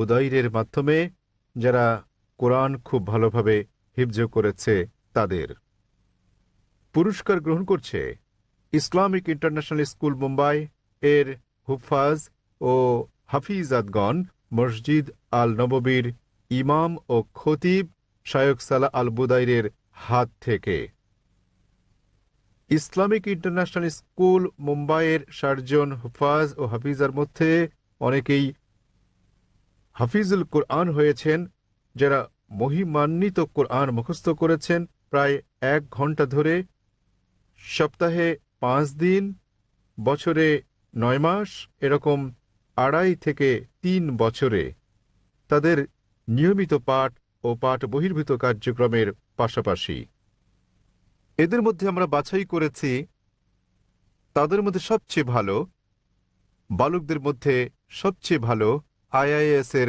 উদয়রের মাধ্যমে যারা কোরআন খুব ভালোভাবে হিফজ করেছে তাদের। পুরস্কার গ্রহণ করছে ইসলামিক ইন্টারন্যাশনাল স্কুল মুম্বাই এর হুফাজ ও হাফিজাদগণ মসজিদ আল নববীর ইমাম ও খতিব শায়ক সালা আল বুদাইরের হাত থেকে। ইসলামিক ইন্টারন্যাশনাল স্কুল মুম্বাইয়ের ষাটজন হুফাজ ও হাফিজার মধ্যে অনেকেই হাফিজুল কোরআন হয়েছেন, যারা মহিমান্বিত কোরআন মুখস্থ করেছেন প্রায় এক ঘণ্টা ধরে, সপ্তাহে পাঁচ দিন, বছরে নয় মাস, এরকম আড়াই থেকে তিন বছরে। তাদের নিয়মিত পাঠ ও পাঠ বহির্ভূত কার্যক্রমের পাশাপাশি। এদের মধ্যে আমরা বাছাই করেছি, তাদের মধ্যে সবচেয়ে ভালো, বালকদের মধ্যে সবচেয়ে ভালো আইআইএস এর